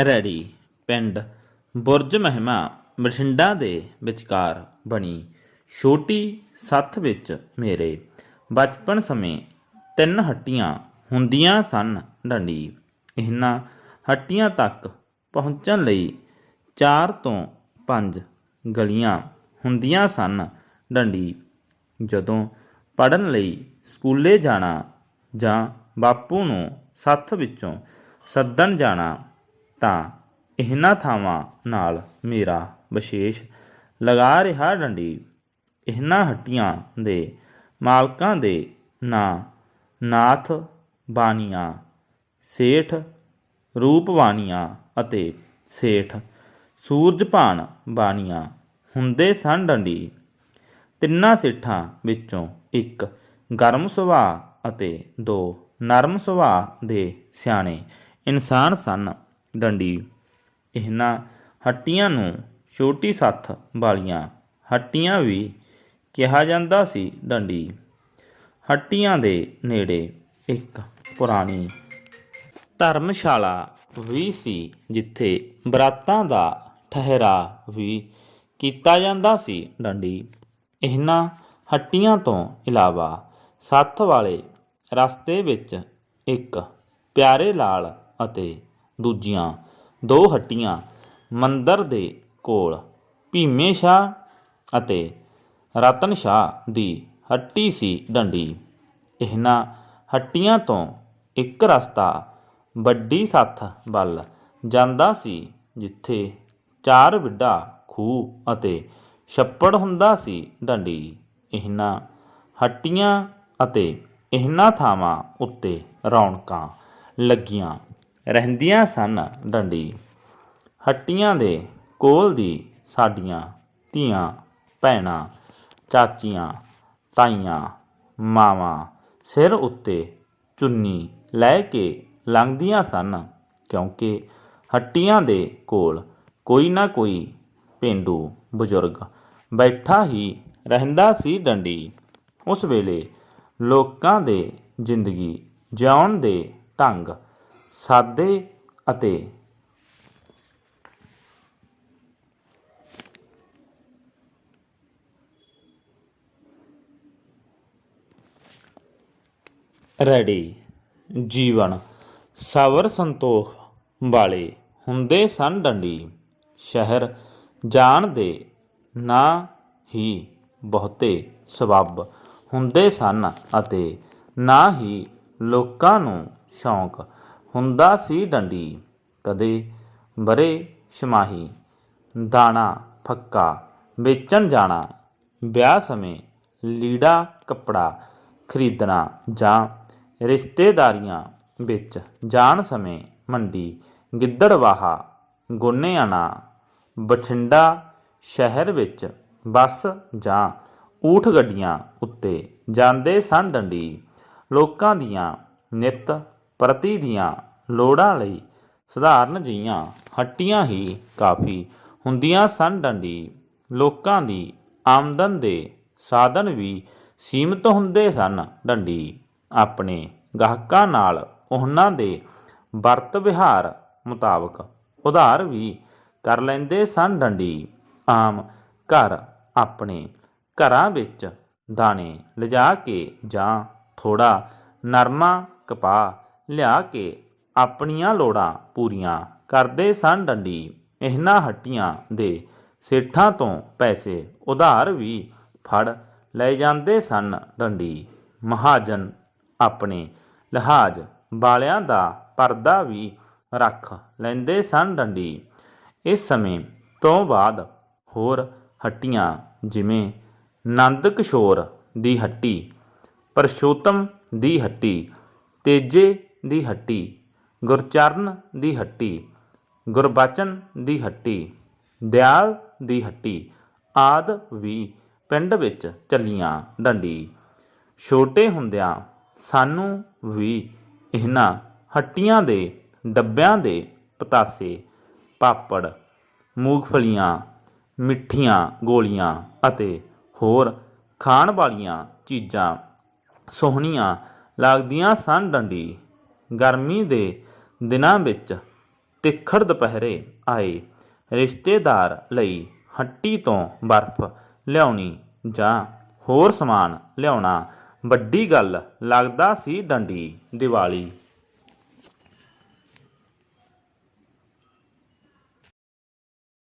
ਰੈੜੀ ਪਿੰਡ ਬੁਰਜ ਮਹਿਮਾ ਬਠਿੰਡਾ ਦੇ ਵਿਚਕਾਰ ਬਣੀ। ਛੋਟੀ ਸੱਥ ਵਿੱਚ ਮੇਰੇ ਬਚਪਨ ਸਮੇਂ ਤਿੰਨ ਹੱਟੀਆਂ ਹੁੰਦੀਆਂ ਸਨ ਡੰਡੀ। ਇਹਨਾਂ ਹੱਟੀਆਂ ਤੱਕ ਪਹੁੰਚਣ ਲਈ ਚਾਰ ਤੋਂ ਪੰਜ ਗਲੀਆਂ ਹੁੰਦੀਆਂ ਸਨ ਡੰਡੀ। ਜਦੋਂ ਪੜਨ ਲਈ ਸਕੂਲੇ ਜਾਣਾ ਜਾਂ ਬਾਪੂ ਨੂੰ ਸੱਥ ਵਿੱਚੋਂ ਸੱਦਣ ਜਾਣਾ ਤਾਂ ਇਹਨਾਂ ਥਾਵਾਂ ਨਾਲ ਮੇਰਾ ਵਿਸ਼ੇਸ਼ ਲਗਾ ਰਿਹਾ ਡੰਡੀ। ਇਹਨਾਂ ਹੱਟੀਆਂ ਦੇ ਮਾਲਕਾਂ ਦੇ ਨਾਂ ਨਾਥ ਬਾਨੀਆਂ, ਸੇਠ ਰੂਪਵਾਨੀਆਂ ਅਤੇ ਸੇਠ ਸੂਰਜਪਾਨ ਬਾਨੀਆਂ ਹੁੰਦੇ ਸਨ ਡੰਡੀ। ਤਿੰਨਾਂ ਸੇਠਾਂ ਵਿੱਚੋਂ ਇੱਕ ਗਰਮ ਸੁਭਾਅ ਅਤੇ ਦੋ ਨਰਮ ਸੁਭਾਅ ਦੇ ਸਿਆਣੇ ਇਨਸਾਨ ਸਨ। ਡੰਡੀ। ਇਹਨਾਂ ਹੱਟੀਆਂ ਨੂੰ ਛੋਟੀ ਸੱਥ ਵਾਲੀਆਂ ਹੱਟੀਆਂ ਵੀ ਕਿਹਾ ਜਾਂਦਾ ਸੀ ਡੰਡੀ। ਹੱਟੀਆਂ ਦੇ ਨੇੜੇ ਇੱਕ ਪੁਰਾਣੀ ਧਰਮਸ਼ਾਲਾ ਵੀ ਸੀ, ਜਿੱਥੇ ਬਰਾਤਾਂ ਦਾ ਠਹਿਰਾ ਵੀ ਕੀਤਾ ਜਾਂਦਾ ਸੀ ਡੰਡੀ। ਇਹਨਾਂ ਹੱਟੀਆਂ ਤੋਂ ਇਲਾਵਾ ਸੱਥ ਵਾਲੇ ਰਸਤੇ ਵਿੱਚ ਇੱਕ ਪਿਆਰੇ ਲਾਲ ਅਤੇ ਦੂਜੀਆਂ, ਦੋ ਹੱਟੀਆਂ, ਮੰਦਰ ਦੇ ਕੋਲ ਭੀਮੇ ਸ਼ਾਹ ਅਤੇ ਰਤਨ ਸ਼ਾਹ ਦੀ ਹੱਟੀ ਸੀ ਡੰਡੀ। ਇਹਨਾਂ ਹੱਟੀਆਂ ਤੋਂ ਇੱਕ ਰਸਤਾ ਵੱਡੀ ਸੱਥ ਵੱਲ ਜਾਂਦਾ ਸੀ, ਜਿੱਥੇ ਚਾਰ ਵਿੱਡਾ ਖੂਹ ਅਤੇ ਛੱਪੜ ਹੁੰਦਾ ਸੀ ਡੰਡੀ। ਇਹਨਾਂ ਹੱਟੀਆਂ ਅਤੇ ਇਹਨਾਂ ਥਾਵਾਂ ਉੱਤੇ ਰੌਣਕਾਂ ਲੱਗੀਆਂ। ਰਹਿੰਦੀਆਂ ਸਨ ਡੰਡੀ। ਹੱਟੀਆਂ ਦੇ ਕੋਲ ਦੀ ਸਾਡੀਆਂ ਧੀਆਂ, ਭੈਣਾਂ, ਚਾਚੀਆਂ, ਤਾਈਆਂ, ਮਾਵਾਂ ਸਿਰ ਉੱਤੇ ਚੁੰਨੀ ਲੈ ਕੇ ਲੰਘਦੀਆਂ ਸਨ ਕਿਉਂਕਿ ਹੱਟੀਆਂ ਦੇ ਕੋਲ ਕੋਈ ਨਾ ਕੋਈ ਪਿੰਡੂ ਬਜ਼ੁਰਗ ਬੈਠਾ ਹੀ ਰਹਿੰਦਾ ਸੀ ਡੰਡੀ। ਉਸ ਵੇਲੇ ਲੋਕਾਂ ਦੇ ਜ਼ਿੰਦਗੀ ਜਿਉਣ ਦੇ ਢੰਗ ਸਾਦੇ ਅਤੇ ਰੈਡੀ ਜੀਵਨ ਸਬਰ ਸੰਤੋਖ ਵਾਲੇ ਹੁੰਦੇ ਸਨ ਡੰਡੀ। ਸ਼ਹਿਰ ਜਾਣ ਦੇ ਨਾ ਹੀ ਬਹੁਤੇ ਸਬੱਬ ਹੁੰਦੇ ਸਨ ਅਤੇ ਨਾ ਹੀ ਲੋਕਾਂ ਨੂੰ ਸ਼ੌਂਕ ਹੁੰਦਾ ਸੀ ਡੰਡੀ, ਕਦੇ ਬਰੇ ਸ਼ਮਾਹੀ ਦਾਣਾ ਫੱਕਾ, ਵੇਚਣ ਜਾਣਾ, ਵਿਆਹ ਸਮੇਂ ਲੀੜਾ ਕੱਪੜਾ ਖਰੀਦਣਾ ਜਾਂ ਰਿਸ਼ਤੇਦਾਰੀਆਂ ਵਿੱਚ ਜਾਣ ਸਮੇਂ ਮੰਡੀ ਗਿੱਦੜਵਾਹਾ ਗੋਨੇ ਗੋਨੇਆਣਾ ਬਠਿੰਡਾ ਸ਼ਹਿਰ ਵਿੱਚ ਬੱਸ ਜਾਂ ਊਠ ਗੱਡੀਆਂ ਉੱਤੇ ਜਾਂਦੇ ਸਨ ਡੰਡੀ। ਲੋਕਾਂ ਦੀਆਂ ਨਿਤ ਪ੍ਰਤੀ ਦੀਆਂ ਲੋੜਾਂ ਲਈ ਸਧਾਰਨ ਜਿਹੀਆਂ ਹੱਟੀਆਂ ਹੀ ਕਾਫੀ ਹੁੰਦੀਆਂ ਸਨ। ਡੰਡੀ ਲੋਕਾਂ ਦੀ ਆਮਦਨ ਦੇ ਸਾਧਨ ਵੀ ਸੀਮਤ ਹੁੰਦੇ ਸਨ। ਡੰਡੀ ਆਪਣੇ ਗਾਹਕਾਂ ਨਾਲ ਉਹਨਾਂ ਦੇ ਵਰਤ ਵਿਹਾਰ ਮੁਤਾਬਕ ਉਧਾਰ ਵੀ ਕਰ ਲੈਂਦੇ ਸਨ। ਡੰਡੀ ਆਮ ਘਰ ਆਪਣੇ ਘਰਾਂ ਵਿੱਚ ਦਾਣੇ ਲਿਜਾ ਕੇ ਜਾਂ ਥੋੜਾ ਨਰਮਾ ਕਪਾਹ ਲਿਆ ਕੇ ਆਪਣੀਆਂ ਲੋੜਾਂ ਪੂਰੀਆਂ ਕਰਦੇ ਸਨ ਡੰਡੀ। ਇਹਨਾਂ ਹੱਟੀਆਂ ਦੇ ਸੇਠਾਂ ਤੋਂ ਪੈਸੇ ਉਧਾਰ ਵੀ ਫੜ ਲੈ ਜਾਂਦੇ ਸਨ ਡੰਡੀ। ਮਹਾਜਨ ਆਪਣੇ ਲਿਹਾਜ਼ ਵਾਲਿਆਂ ਦਾ ਪਰਦਾ ਵੀ ਰੱਖ ਲੈਂਦੇ ਸਨ ਡੰਡੀ। ਇਸ ਸਮੇਂ ਤੋਂ ਬਾਅਦ ਹੋਰ ਹੱਟੀਆਂ ਜਿਵੇਂ ਨੰਦ ਕਿਸ਼ੋਰ ਦੀ ਹੱਟੀ, ਪਰਸ਼ੋਤਮ ਦੀ ਹੱਟੀ, ਤੇਜੇ ਦੀ ਹੱਟੀ, ਗੁਰਚਰਨ ਦੀ ਹੱਟੀ, ਗੁਰਬਚਨ ਦੀ ਹੱਟੀ, ਦਿਆਲ ਦੀ ਹੱਟੀ ਆਦ ਵੀ ਪਿੰਡ ਵਿੱਚ ਚੱਲੀਆਂ ਡੰਡੀ। ਛੋਟੇ ਹੁੰਦਿਆਂ ਸਾਨੂੰ ਵੀ ਇਹਨਾਂ ਹੱਟੀਆਂ ਦੇ ਡੱਬਿਆਂ ਦੇ ਪਤਾਸੇ, ਪਾਪੜ, ਮੂੰਗਫਲੀਆਂ, ਮਿੱਠੀਆਂ ਗੋਲੀਆਂ ਅਤੇ ਹੋਰ ਖਾਣ ਵਾਲੀਆਂ ਚੀਜ਼ਾਂ ਸੋਹਣੀਆਂ ਲੱਗਦੀਆਂ ਸਨ ਡੰਡੀ। ਗਰਮੀ ਦੇ ਦਿਨਾਂ ਵਿੱਚ ਤਿੱਖੜ ਦੁਪਹਿਰੇ ਆਏ ਰਿਸ਼ਤੇਦਾਰ ਲਈ ਹੱਟੀ ਤੋਂ ਬਰਫ਼ ਲਿਆਉਣੀ ਜਾਂ ਹੋਰ ਸਮਾਨ ਲਿਆਉਣਾ ਵੱਡੀ ਗੱਲ ਲੱਗਦਾ ਸੀ ਡੰਡੀ ਦੀਵਾਲੀ।